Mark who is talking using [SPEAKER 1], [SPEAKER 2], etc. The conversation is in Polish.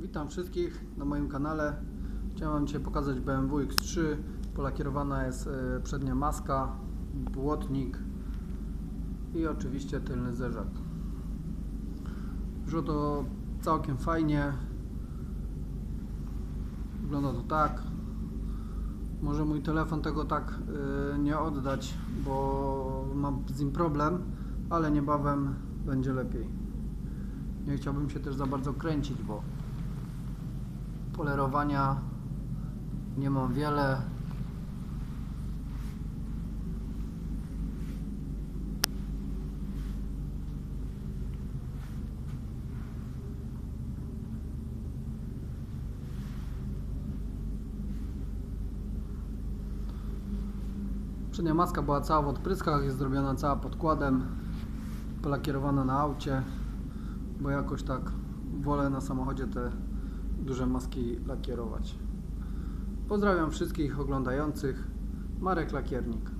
[SPEAKER 1] Witam wszystkich na moim kanale. Chciałem dzisiaj pokazać BMW X3. Polakierowana jest e, przednia maska, błotnik i oczywiście tylny zerzak. Wyszło to całkiem fajnie. Wygląda to tak. Może mój telefon tego tak e, nie oddać, bo mam z nim problem, ale niebawem będzie lepiej. Nie chciałbym się też za bardzo kręcić, bo polerowania nie mam wiele. Przednia maska była cała w odpryskach, jest zrobiona cała podkładem, polakierowana na aucie, bo jakoś tak wolę na samochodzie te duże maski lakierować. Pozdrawiam wszystkich oglądających. Marek Lakiernik.